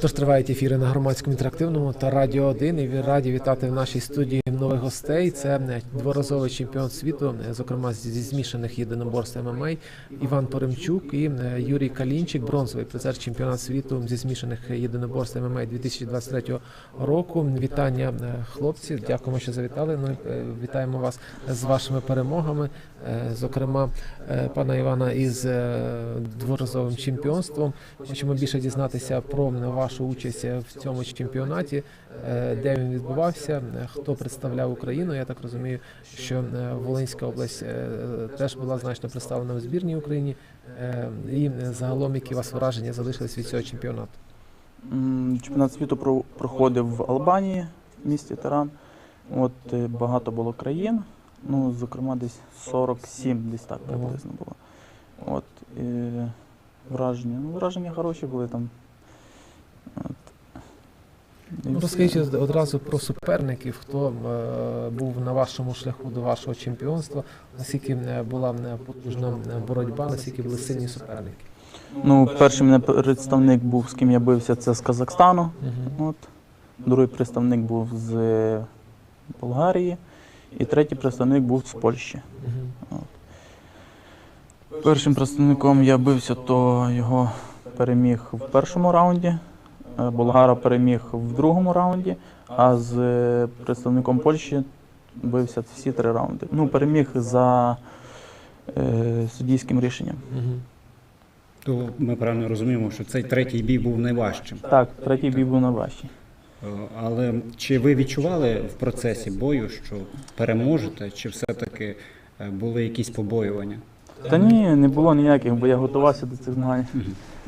Тож тривають ефіри на громадському інтерактивному та радіо 1. І раді вітати в нашій студії нових гостей. Це дворазовий чемпіон світу, зокрема зі змішаних єдиноборств ММА, Іван Поремчук і е, Юрій Калінчик, бронзовий призер чемпіонат світу зі змішаних єдиноборств ММА 2023 року. Вітання, е, хлопці. Дякуємо, що завітали. Ну е, вітаємо вас з вашими перемогами. Зокрема, пана Івана із дворазовим чемпіонством. Хочемо більше дізнатися про вашу участь в цьому чемпіонаті, е, де він відбувався, е, хто представляв Україну. Я так розумію, що е, Волинська область теж була значно представлена в збірній Україні. І загалом, які у вас враження залишились від цього чемпіонату? Чемпіонат світу проходив в Албанії, в місті Тиран. От багато було країн. Ну, зокрема, десь 47, десь так приблизно було. От е, враження. Ну, враження хороші були там. От. Ну, все. розкажіть одразу про суперників, хто е, був на вашому шляху до вашого чемпіонства, наскільки е, була е, потужна боротьба, наскільки були сильні суперники. Ну, перший мене представник був, з ким я бився, це з Казахстану. Угу. От. Другий представник був з Болгарії. І третій представник був з Польщі. Угу. Першим представником я бився, то його переміг в першому раунді. Е, Болгара переміг в другому раунді, а з е, представником Польщі бився всі три раунди. Ну, переміг за е, суддійським рішенням. То ми правильно розуміємо, що цей третій бій був найважчим. Так, третій бій був найважчий. Е, Але чи ви відчували в процесі бою, що переможете, чи все-таки е, були якісь побоювання? Та ні, не було ніяких, бо я готувався до цих змагань.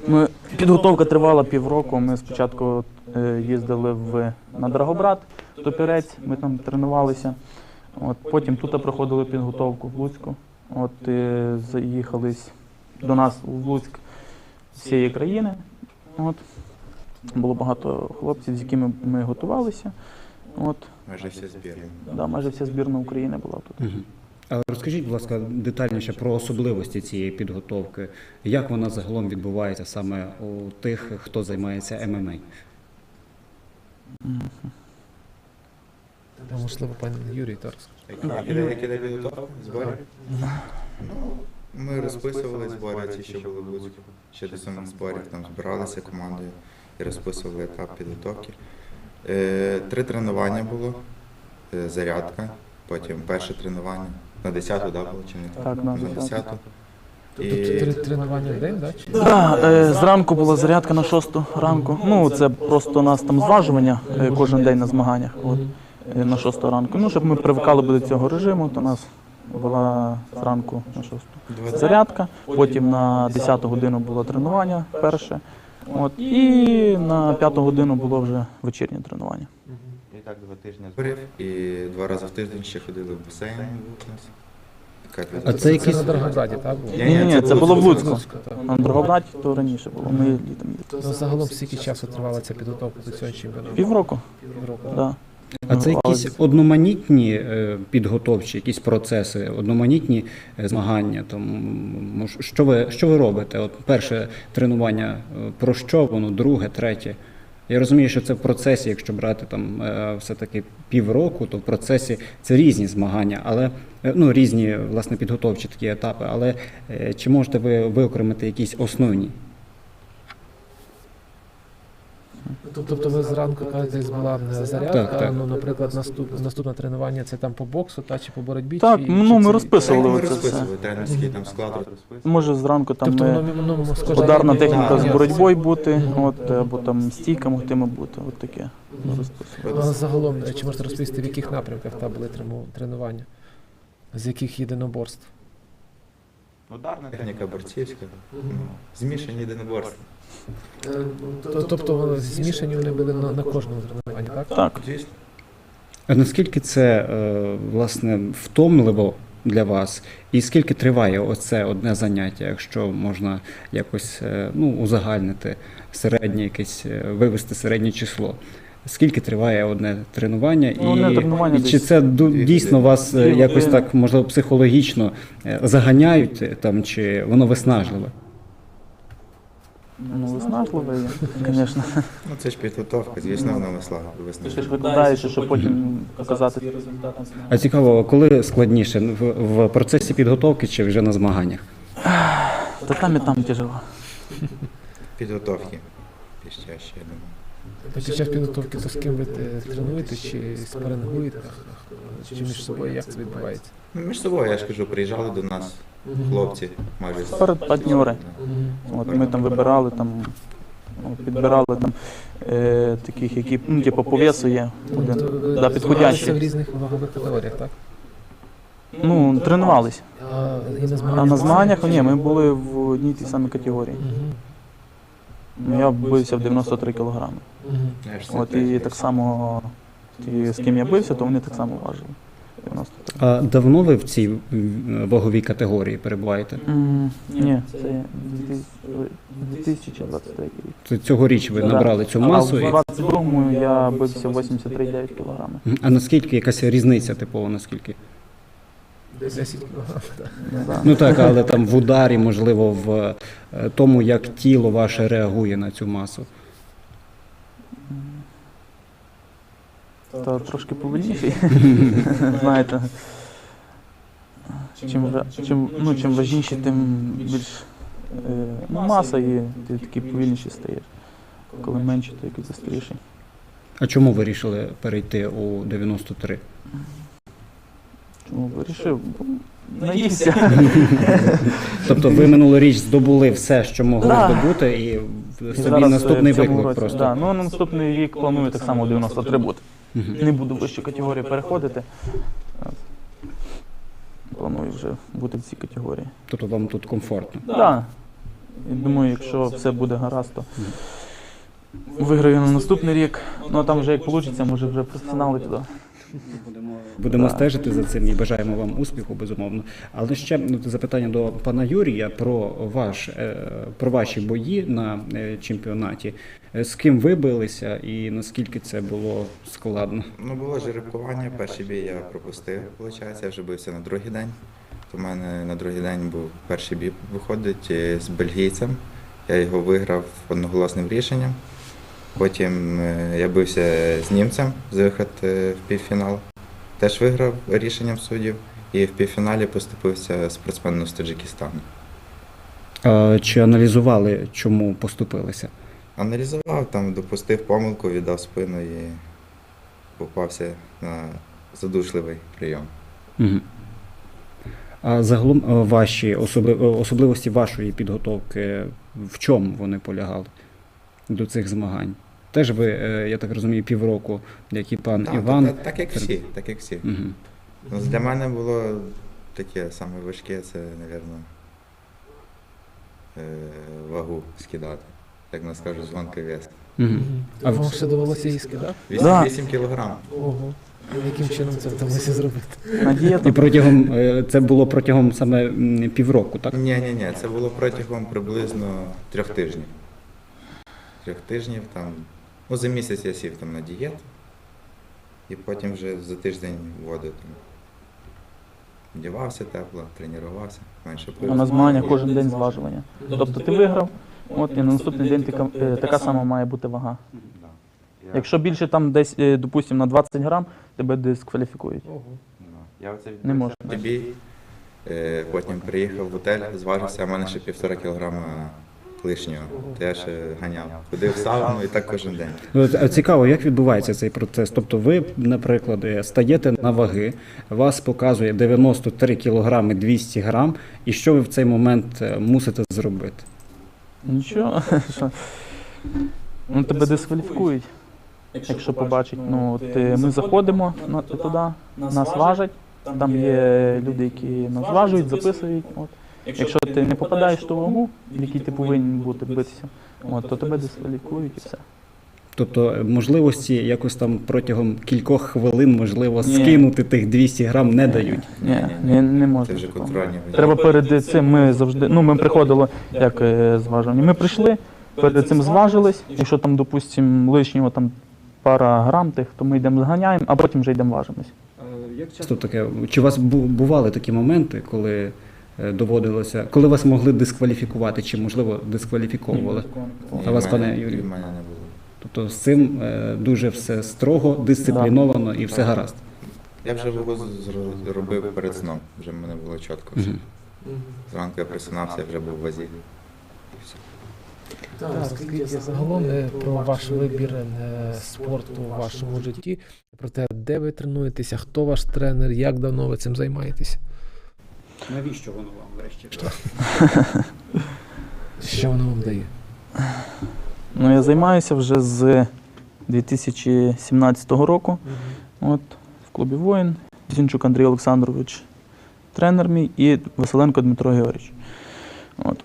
Ми, підготовка тривала півроку. Ми спочатку е, їздили в, на Драгобрат, Топірець, ми там тренувалися. От, потім тут проходили підготовку в Луцьку. От, е, заїхались до нас у Луцьк з всієї країни. От. Було багато хлопців, з якими ми готувалися. От, Майже всі збірні. да, майже вся збірна України була тут. Але розкажіть, будь ласка, детальніше про особливості цієї підготовки. Як вона загалом відбувається саме у тих, хто займається ММА? Мгм. Та, можливо, пан Юрій то. Які де підготовки? Збори? Ну, ми розписували збори, ті, що були в Луцьку. Ще до самих зборів там збиралися командою і розписували етап підготовки. Е, Три тренування було, Е, зарядка, потім перше тренування. На 10-ту, да, було чи не? Так, на На 10-ту. 10-ту. Тобто три тренування в день, да? Чи? Да, е, зранку була зарядка на шосту ранку. Ну, це просто у нас там зважування е, кожен день на змаганнях. От, е, на шосту ранку. Ну, щоб ми привикали до цього режиму, то у нас була зранку на шосту зарядка, потім на 10 годину було тренування перше. От, і на п'яту годину було вже вечірнє тренування. Так два тижні зборів. І два рази в тиждень ще ходили в басейн. А це якісь- на Драгобраді, так було? Ні, Ні, ні, це було в Луцьку. На Дрогобраті то раніше було. Ми літом їздили. Ну, загалом скільки часу тривала ця підготовка до цього чемпіонату? Півроку. Півроку. Да. А це якісь одноманітні е, підготовчі, якісь процеси, одноманітні е, змагання. Там що ви що ви робите? От перше тренування е, про що воно, друге, третє. Я розумію, що це в процесі, якщо брати там е, все-таки півроку, то в процесі це різні змагання, але е, ну різні власне підготовчі такі етапи. Але е, чи можете ви виокремити якісь основні? Тобто ви зранку кажете, десь була е, зарядка, Так, так. ну, наприклад, наступ, наступне тренування це там по боксу, та чи по боротьбі? Так, чи, ну, чи ми це- розписували. Це все. розписували тренерський там склад розписували. Може зранку там Тобто ми- воно, воно Ударна на- техніка на- з боротьбою бути, от, або там стійка могтиме бути, от таке. Ну, а загалом, е, чи можете розповісти, в яких напрямках там були тренування? З яких єдиноборств? Ударна техніка борцівська. ну, Змішані єдиноборства. То- Тобто вони змішані вони були на, на кожному тренуванні, так? Так. А наскільки це е, власне втомливо для вас, і скільки триває оце одне заняття, якщо можна якось е, ну, узагальнити середнє якесь, е, вивести середнє число? Скільки триває одне тренування, Ну, одне тренування і чи це дійсно вас е, якось так можливо психологічно е, заганяють е, там, чи воно виснажливе? Ну, виснажливий, звісно. Ну це ж підготовка, звісно, вона весла Ти ж викладаєш, щоб потім показати свій результат. А цікаво, коли складніше в, в процесі підготовки чи вже на змаганнях? Та там і там тяжело. Підготовки. Під час ще, я думаю. Під час підготовки то з ким ви е, тренуєте, чи спарингуєте, чи між собою, як це відбувається? Між собою, я ж кажу, приїжджали до нас хлопці майже. партнери. От ми там вибирали, там, ну, підбирали там е, таких, які ну, типу, по весу є. Тобто Один. Да, змагалися підходящий. в різних вагових категоріях, так? Ну, тренувались. А, на змаганнях? на змаганнях ні, ми були в одній тій самій категорії. Ну, Я бився в 93 кілограми. От і так само ті, з ким я бився, то вони так само важили. 93. А давно ви в цій ваговій категорії перебуваєте? М, Ні, це 2023 рік. Це Цьогоріч ви набрали цю А масу. в і- 22-му я бився 83,9 кілограми. А наскільки якась різниця типова, наскільки? 10 кг. Ну. Ну так, але там в ударі, можливо, в е, тому, як тіло ваше реагує на цю масу. Та трошки повільніший. Знаєте. Чим, чим, ну, чим важніші, тим більш е, ну, маса і ти такий повільніший стаєш. Коли менше, то якийсь застріший. А чому ви вирішили перейти у 93? Вирішив? Бо Наївся. Тобто ви минулоріч здобули все, що могли Да. здобути, і І собі зараз, е, наступний в цьому виклик році, просто. Да, ну, на наступний рік планую так само 93 бути. Не буду в вищу категорію переходити. Планую вже бути в цій категорії. Тобто вам тут комфортно. Так. Да. І думаю, якщо все буде гаразд, то виграю на наступний рік. Ну а там вже як вийде, може вже професіонали туди. Будемо Да. стежити за цим і бажаємо вам успіху, безумовно. Але ще ну, запитання до пана Юрія про ваш е, про ваші бої на е, чемпіонаті. Е, З ким ви билися і наскільки це було складно? Ну, було жеребкування, перший бій я пропустив, виходить, я вже бився на другий день. В мене на другий день був перший бій виходить з бельгійцем. Я його виграв одноголосним рішенням. Потім е, я бився з німцем за виход е, в півфінал. Теж виграв рішенням суддів. І в півфіналі поступився спортсменом з Таджикистану. Чи аналізували, чому поступилися? Аналізував, там допустив помилку, віддав спину і попався на задушливий прийом. Угу. А загалом е, ваші особли- особливості вашої підготовки в чому вони полягали до цих змагань? Теж ви, е, я так розумію, півроку, як і пан Так, Іван. так, так як всі, так як всі. Угу. Ну, для мене було таке саме важке, це, мабуть, вагу скидати. Як нас кажуть, звонка вес. Угу. А Вам ще довелося її скидати? 8, Да. 8 кілограм. Ого. Яким чином це вдалося зробити? І протягом е, це було протягом саме півроку, так? Ні, ні, ні, це було протягом приблизно трьох тижнів. Трьох тижнів там. Ну, за місяць я сів там на дієту. І потім вже за тиждень воду там. Вдівався тепло, тренувався, менше А на змаганнях кожен день зважування. Тобто ти виграв, от і на наступний день така, е, така сама має бути вага. Якщо більше там десь, е, допустимо, на 20 грам, тебе дискваліфікують. Я оце Не можна. Тобі е, потім приїхав в готель, зважився, а в мене ще півтора кілограма лишнього. То я ще ганяв. Ходив в сауну і так кожен день. Цікаво, як відбувається цей процес? Тобто ви, наприклад, стаєте на ваги, вас показує 93 кілограми 200 грам, і що ви в цей момент е, мусите зробити? Нічого. Ну, тебе дискваліфікують, якщо побачать. Ну, от, е, ми заходимо на, туди, нас важать, там є люди, які нас важують, записують. От. Якщо ти не попадаєш в ту вагу, в якій ти повинен бути битися, от, то тебе дискваліфікують і все. Тобто е, можливості якось там протягом кількох хвилин, можливо, Ні. скинути тих 200 грам не дають. Ні, не, не Це вже такого. контрольні. Треба перед цим ми завжди. Ну, ми приходили як е, зважування. Ми прийшли, перед цим зважились. Якщо там, допустимо, лишнього там пара грам тих, то ми йдемо зганяємо, а потім вже йдемо важимось. Як часто таке? Чи у вас бу- бували такі моменти, коли е, доводилося, коли вас могли дискваліфікувати, чи можливо дискваліфіковували? А вас, пане Юрію? мене не було. Тобто з цим е, дуже все строго, дисципліновано і все гаразд. Я вже робив перед сном, вже в мене було чітко. все. Зранку я присинався, я вже був в вазі. І все. Так, розкажіть загалом е, про ваш вибір е, спорту у вашому житті, про те, де ви тренуєтеся, хто ваш тренер, як давно ви цим займаєтеся, Навіщо воно вам врешті? що воно вам дає? Ну, я займаюся вже з 2017 року. От, в клубі воїн. Зінчук Андрій Олександрович, тренер мій, і Василенко Дмитро Георгійович. От.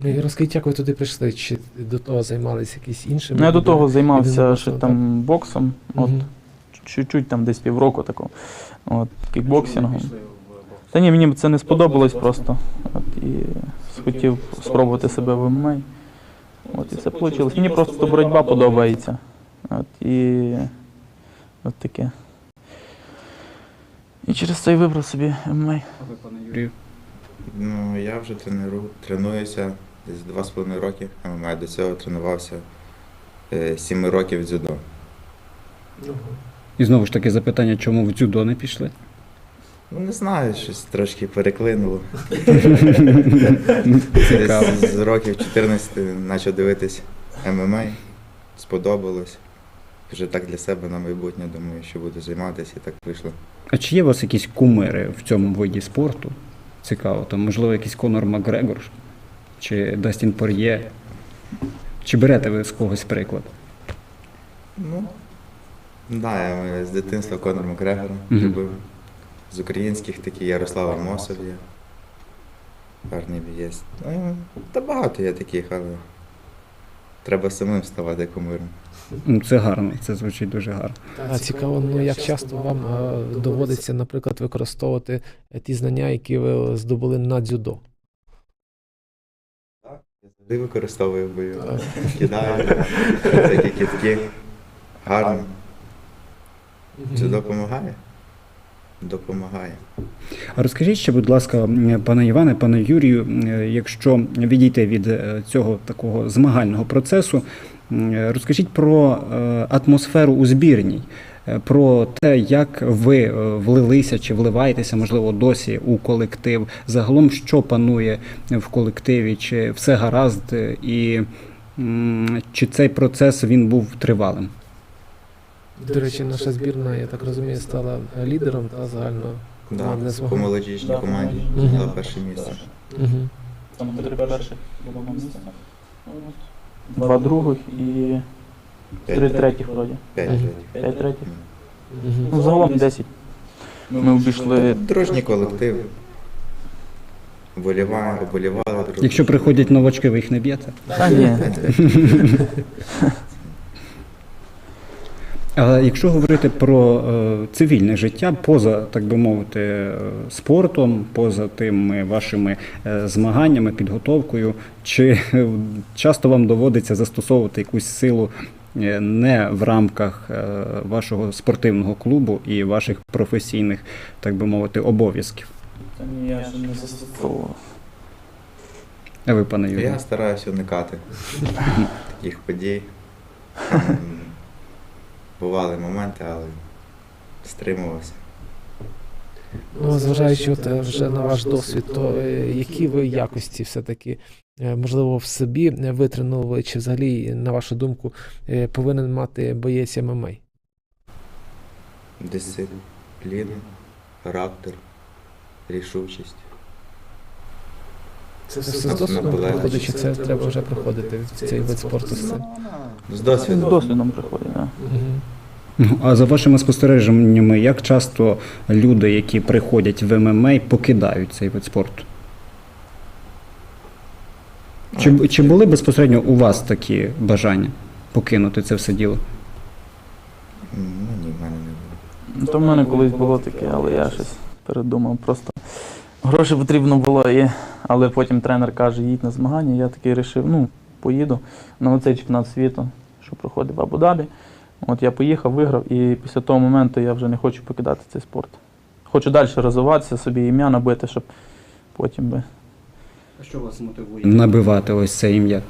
Ну і розкажіть, як ви туди прийшли? Чи до того займалися якісь іншими? Ну, я до того займався ще там боксом, от, Мгм. Чуть-чуть там десь півроку такого. От, кікбоксингом. Та ні, мені це не сподобалось просто. От, і хотів спробувати себе в ММА. От, і все вийшло. Мені просто боротьба подобається. От, і от таке. І через це й вибрав собі ММА. А ви, пане Юрію? Ну, я вже тренеру, тренуюся десь два з половиною роки. ММА до цього тренувався е, сіми років дзюдо. І знову ж таки запитання, чому в дзюдо не пішли? Ну, не знаю, щось трошки переклинуло. Цікаво. Десь з років 14 почав дивитись ММА, сподобалось. Вже так для себе на майбутнє думаю, що буду займатися, і так вийшло. А чи є у вас якісь кумири в цьому виді спорту? Цікаво, там, можливо, якийсь Конор Макгрегор чи Дастін Пор'є? Чи берете ви з когось приклад? Ну, да, я е, з дитинства Конор Макгрегора Мгм. любив. З українських такі Ярослав Амосов є. Гарний бієць. Ну, та багато є таких, але треба самим ставати кумиром. Ну, Це гарно, це звучить дуже гарно. А цікаво, ну як часто вам е, доводиться, наприклад, використовувати е, ті знання, які ви здобули на дзюдо? Завжди використовую бою. Кидаю, такі кітки. Гарно. Це допомагає? Допомагає. А розкажіть ще, будь ласка, пане Іване, пане Юрію, е, якщо відійти від е, цього такого змагального процесу, е, розкажіть про атмосферу у збірній, про те, як ви влилися чи вливаєтеся, можливо, досі у колектив. Загалом, що панує в колективі, чи все гаразд, і чи цей процес він був тривалим? До речі, наша збірна, я так розумію, стала е, лідером та загально Да, командне по змагання. молодіжній команді Мгм. зайняла перше місце. Угу. Там три перших було місця. Два других і три третіх вроді. П'ять Мгм. третіх. П'ять третіх. Мгм. Ну, загалом 10. Ми обійшли. Дружній колектив. Вболівали, оболівали друг. Якщо приходять новачки, ви їх не б'єте? Та ні. Але якщо говорити про е, цивільне життя, поза, так би мовити, е, спортом, поза тими вашими е, змаганнями, підготовкою, чи часто вам доводиться застосовувати якусь силу не в рамках вашого спортивного клубу і ваших професійних, так би мовити, обов'язків? Та ні, я ще не застосовував. А ви, пане Юрію? Я стараюся уникати таких подій. Бували моменти, але стримувався. Ну, зважаючи от, вже на ваш досвід, то е, які ви якості все-таки, е, можливо, в собі витримували, чи взагалі, на вашу думку, е, повинен мати боєць ММА? Дисципліна, характер, рішучість. Це все з досвідом приходить, чи це треба вже проходити в цей вид спорту з цим? З З досвідом. приходить, так. Ну, А за вашими спостереженнями, як часто люди, які приходять в ММА, покидають цей вид спорту? Чи, чи були безпосередньо у вас такі бажання покинути це все діло? Ну ні, в мене не було. То в мене колись було таке, але я щось передумав. Просто гроші потрібно було, і... але потім тренер каже, їдь на змагання. Я такий вирішив, ну, поїду на оцей чемпіонат світу, що проходив в Абу-Дабі. От я поїхав, виграв, і після того моменту я вже не хочу покидати цей спорт. хочу далі розвиватися, собі ім'я набити, щоб потім би. А що вас мотивує? Набивати ось це ім'я.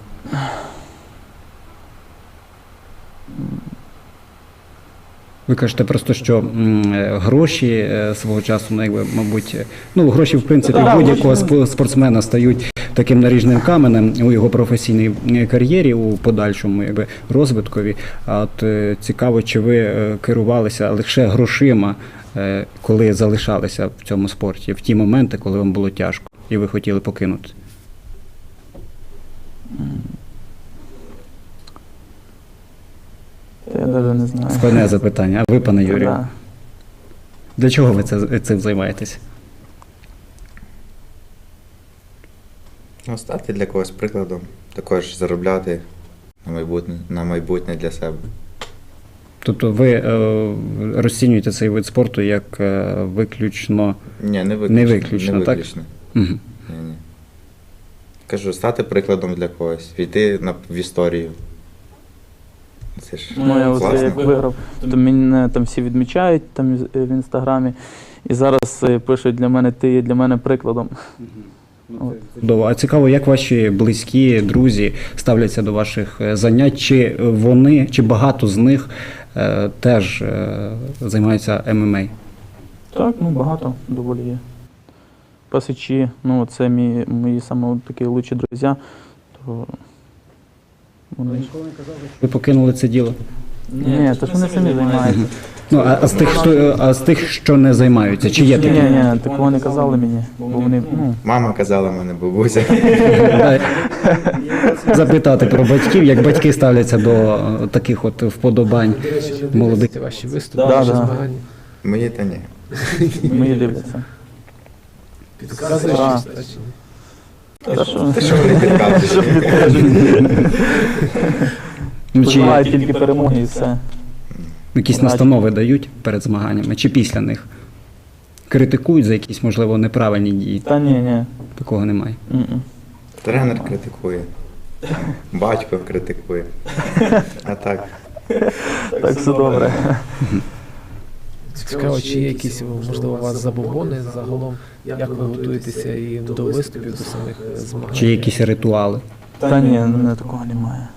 Ви кажете просто, що м, е, гроші е, свого часу, ну, якби, мабуть, е, ну гроші, в принципі, будь-якого гроші, спортсмена стають таким наріжним каменем у його професійній кар'єрі, у подальшому якби, розвиткові. А от цікаво, чи ви керувалися лише грошима, коли залишалися в цьому спорті, в ті моменти, коли вам було тяжко, і ви хотіли покинути. Я навіть не знаю. Складне запитання. А ви, пане Юрію, Да. для чого ви це, цим займаєтесь? Ну, стати для когось прикладом, також заробляти на майбутнє, на майбутнє для себе. Тобто ви е, розцінюєте цей вид спорту як е, виключно. Ні, не виключно. Не виключно, не так? виключно. Мгм. Ні, ні. Кажу, стати прикладом для когось, війти на, в історію. Це ж Ну, я оце класно. як виграв, то мене там всі відмічають там е, в інстаграмі. І зараз е, пишуть для мене, ти є для мене прикладом. Чудово. А цікаво, як ваші близькі, друзі ставляться до ваших е, занять? Чи вони, чи багато з них е, теж е, займаються ММА? Так, ну багато доволі є. Пасичі, ну це мій, мої саме такі лучші друзі. То Ви покинули це діло? Ні, то ж вони самі займаються. Ну, а, а з тих, хто а з тих, що не займаються, чи є Ні, такі? ні, ні, такого не казали мені, бо вони, ну, Мама казала мене, бабуся. Запитати про батьків, як батьки ставляться до е, таких от вподобань. Дивляться ваші виступи, Да, ваші да. змагання. Мені та ні. мої дивляться. Підказує А. щось, та чи ні? Що? Вони підказують. Ну, чи тільки перемоги і все. якісь настанови дають перед змаганнями, чи після них? Критикують за якісь, можливо, неправильні дії. Та ні, ні. Такого немає. Тренер критикує. Батько критикує. А так. Так все добре. Цікаво, чи є якісь, можливо, у вас забобони загалом, як ви готуєтеся і до виступів, до самих змагань? Чи є якісь ритуали? Та ні, не такого немає.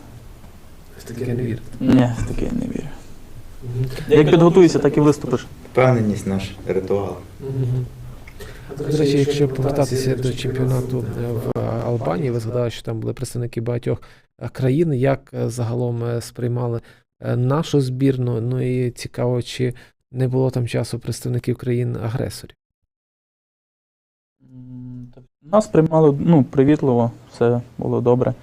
В таке не вірите? Ні, в таке не вірю. Як підготуєшся, так і виступиш. Впевненість наш ритуал. Мгм. До речі, якщо повертатися до чемпіонату е, в Албанії, ви згадали, що там були представники багатьох е, країн. Як е, загалом е, сприймали е, нашу збірну? Ну і цікаво, чи не було там часу представників країн-агресорів? Нас приймали ну, привітливо, все було добре.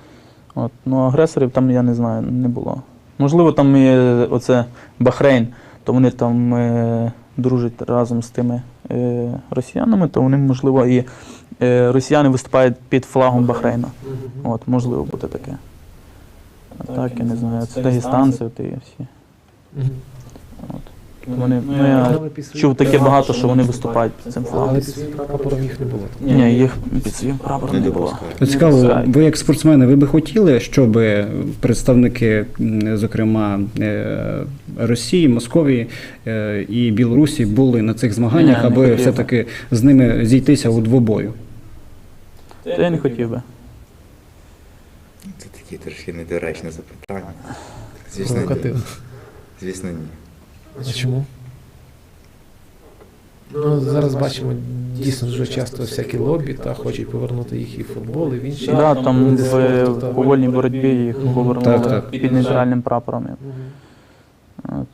От. Ну, агресорів там я не знаю, не було. Можливо, там і оце Бахрейн, то вони там е, дружать разом з тими е, росіянами, то вони, можливо, і е, росіяни виступають під флагом Бахрейна. От, можливо, буде таке. А так, я не знаю. Це дагестанці, от і всі. От. Вони, ну, я чув таке багато, що вони виступають під цим флагом. Але під своїм прапором їх не було. Ні, їх під своїм прапором Не було. Ну, Цікаво, ви як спортсмени, ви би хотіли, щоб представники, зокрема е, Росії, Московії е, і Білорусі були на цих змаганнях, Ні, не аби хотів все-таки з ними зійтися у двобою? Та я не хотів би. Це такі трошки недоречне запитання. Звісно, ні. Звісно, ні. А чому? Ну, зараз бачимо дійсно дуже часто всякі лобі та хочуть повернути їх і в футбол, і в інші. Да, там в, в вольній боротьбі їх Мгм. повернули Так, так. під нейтральним прапором. От.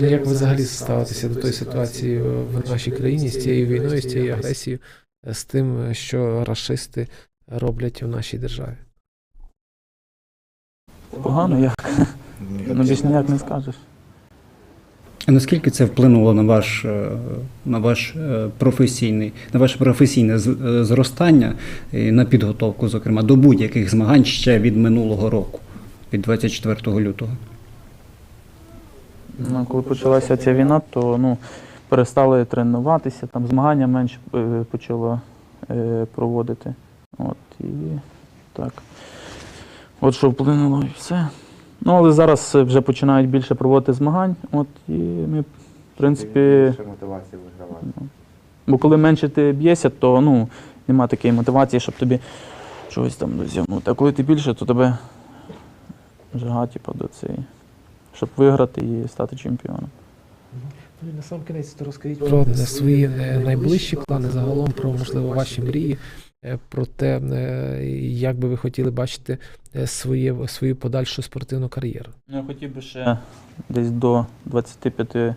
Ну, Як ви взагалі ставитеся до тої ситуації в нашій країні з цією війною, з цією агресією, з тим, що расисти роблять в нашій державі? Погано, як? Ну більш ніяк не скажеш. А наскільки це вплинуло на ваш, е, на ваш е, професійний, на ваше професійне е, зростання і на підготовку, зокрема, до будь-яких змагань ще від минулого року, від 24 лютого? Ну, коли почалася ця війна, то ну, перестали тренуватися, там змагання менше почало проводити. От, і так. От що вплинуло і все. Ну, але зараз вже починають більше проводити змагань, от, і ми В принципі, мотивація вигравати. бо коли менше ти б'єшся, то ну, нема такої мотивації, щоб тобі щось там досягнути. А коли ти більше, то тебе жага, типу, до цієї, щоб виграти і стати чемпіоном. Ну і на сам кінець то розкажіть про свої е, найближчі плани, загалом про можливо ваші мрії, про те, е, як би ви хотіли бачити е, своє, свою подальшу спортивну кар'єру. Ну, Я хотів би ще десь до 25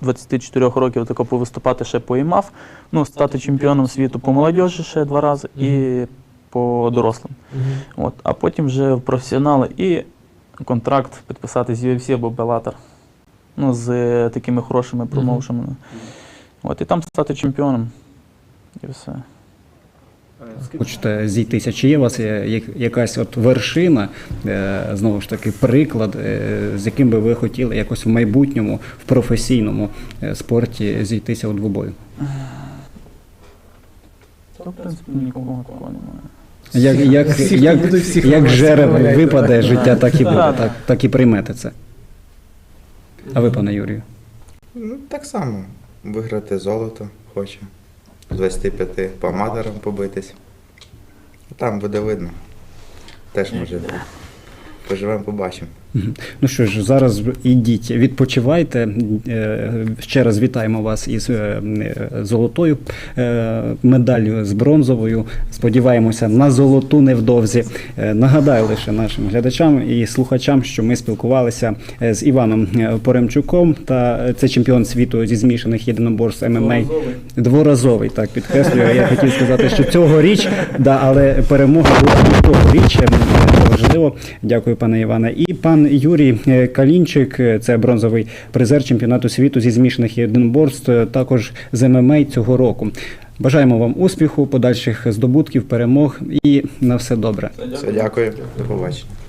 24 років тако повиступати ще по ІМАФ, ну, стати чемпіоном світу по молодіжі ще два рази і по дорослим. От, а потім вже в професіонали і контракт підписати з UFC або Bellator. Ну, з е, такими хорошими промоушенами. От, і там стати чемпіоном. І все. Хочете зійтися? Чи є у вас якась от вершина, е, знову ж таки, приклад, е, з яким би ви хотіли якось в майбутньому, в професійному е, спорті зійтися у двобою? То, в принципі, нікого такого немає. Як, як, Всі, як, всіх як жереб випаде, так. життя так і буде, Так. так, і приймете це. А ви, пане Юрію? Ну, так само. Виграти золото хочу. З 25 по аматорам побитись. Там буде видно. Теж може бути. Поживемо, побачимо. Ну що ж, зараз ідіть, відпочивайте. Е, Ще раз вітаємо вас із е, е, золотою медаллю з бронзовою. Сподіваємося на золоту невдовзі. Нагадаю лише нашим глядачам і слухачам, що ми спілкувалися з Іваном Поремчуком, та це чемпіон світу зі змішаних єдиноборств ММА. Дворазовий, так підкреслюю. Я хотів сказати, що цьогоріч, да, але перемога була цьогоріч. Це важливо. Дякую, пане Іване. І пан Юрій е, Калінчик, е, це бронзовий призер чемпіонату світу зі змішаних єдиноборств, е, також з ММА цього року. Бажаємо вам успіху, подальших здобутків, перемог і на все добре. Все, дякую. До побачення.